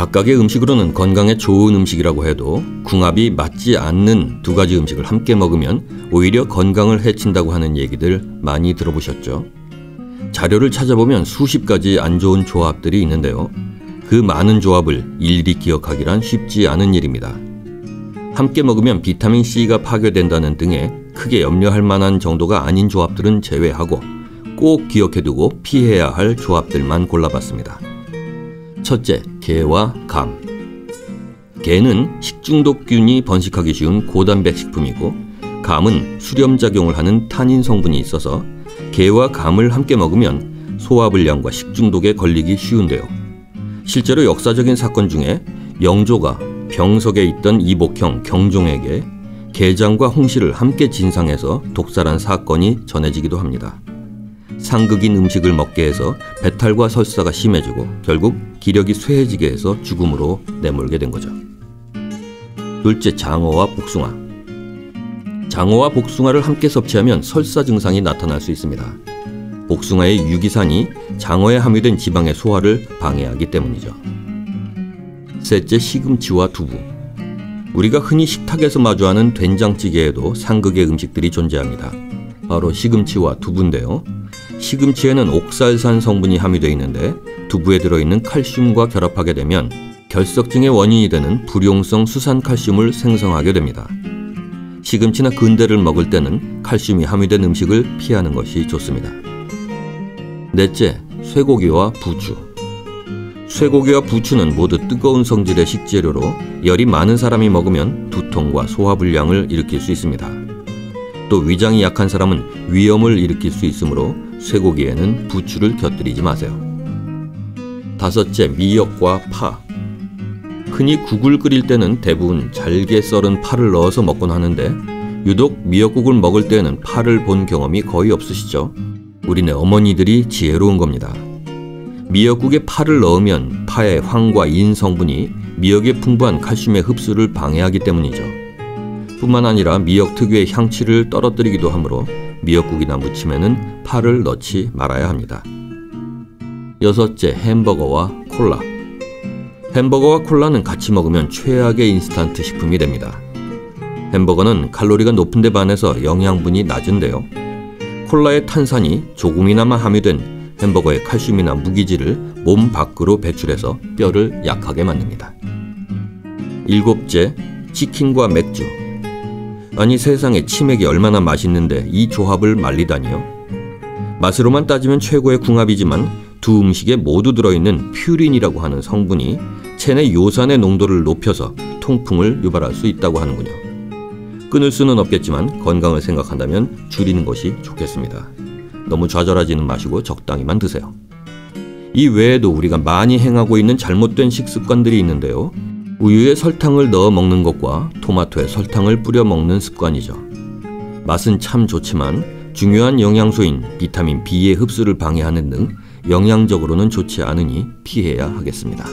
각각의 음식으로는 건강에 좋은 음식이라고 해도 궁합이 맞지 않는 두 가지 음식을 함께 먹으면 오히려 건강을 해친다고 하는 얘기들 많이 들어보셨죠? 자료를 찾아보면 수십 가지 안 좋은 조합들이 있는데요. 그 많은 조합을 일일이 기억하기란 쉽지 않은 일입니다. 함께 먹으면 비타민 C가 파괴된다는 등의 크게 염려할 만한 정도가 아닌 조합들은 제외하고 꼭 기억해두고 피해야 할 조합들만 골라봤습니다. 첫째, 게와 감. 게는 식중독균이 번식하기 쉬운 고단백 식품이고 감은 수렴 작용을 하는 탄닌 성분이 있어서 게와 감을 함께 먹으면 소화불량과 식중독에 걸리기 쉬운데요. 실제로 역사적인 사건 중에 영조가 병석에 있던 이복형 경종에게 게장과 홍시를 함께 진상해서 독살한 사건이 전해지기도 합니다. 상극인 음식을 먹게 해서 배탈과 설사가 심해지고 결국 기력이 쇠해지게 해서 죽음으로 내몰게 된 거죠. 둘째 장어와 복숭아. 장어와 복숭아를 함께 섭취하면 설사 증상이 나타날 수 있습니다. 복숭아의 유기산이 장어에 함유된 지방의 소화를 방해하기 때문이죠. 셋째 시금치와 두부. 우리가 흔히 식탁에서 마주하는 된장찌개에도 상극의 음식들이 존재합니다. 바로 시금치와 두부인데요. 시금치에는 옥살산 성분이 함유되어 있는데 두부에 들어있는 칼슘과 결합하게 되면 결석증의 원인이 되는 불용성 수산칼슘을 생성하게 됩니다. 시금치나 근대를 먹을 때는 칼슘이 함유된 음식을 피하는 것이 좋습니다. 넷째, 쇠고기와 부추. 쇠고기와 부추는 모두 뜨거운 성질의 식재료로 열이 많은 사람이 먹으면 두통과 소화불량을 일으킬 수 있습니다. 또 위장이 약한 사람은 위염을 일으킬 수 있으므로 쇠고기에는 부추를 곁들이지 마세요. 다섯째, 미역과 파. 흔히 국을 끓일 때는 대부분 잘게 썰은 파를 넣어서 먹곤 하는데 유독 미역국을 먹을 때는 파를 본 경험이 거의 없으시죠? 우리네 어머니들이 지혜로운 겁니다. 미역국에 파를 넣으면 파의 황과 인 성분이 미역의 풍부한 칼슘의 흡수를 방해하기 때문이죠. 뿐만 아니라 미역 특유의 향취를 떨어뜨리기도 하므로 미역국이나 무침에는 파를 넣지 말아야 합니다. 여섯째, 햄버거와 콜라. 햄버거와 콜라는 같이 먹으면 최악의 인스턴트 식품이 됩니다. 햄버거는 칼로리가 높은데 반해서 영양분이 낮은데요. 콜라의 탄산이 조금이나마 함유된 햄버거의 칼슘이나 무기질을 몸 밖으로 배출해서 뼈를 약하게 만듭니다. 일곱째, 치킨과 맥주. 아니 세상에 치맥이 얼마나 맛있는데 이 조합을 말리다니요? 맛으로만 따지면 최고의 궁합이지만 두 음식에 모두 들어있는 퓨린이라고 하는 성분이 체내 요산의 농도를 높여서 통풍을 유발할 수 있다고 하는군요. 끊을 수는 없겠지만 건강을 생각한다면 줄이는 것이 좋겠습니다. 너무 좌절하지는 마시고 적당히만 드세요. 이 외에도 우리가 많이 행하고 있는 잘못된 식습관들이 있는데요. 우유에 설탕을 넣어 먹는 것과 토마토에 설탕을 뿌려 먹는 습관이죠. 맛은 참 좋지만 중요한 영양소인 비타민 B의 흡수를 방해하는 등 영양적으로는 좋지 않으니 피해야 하겠습니다.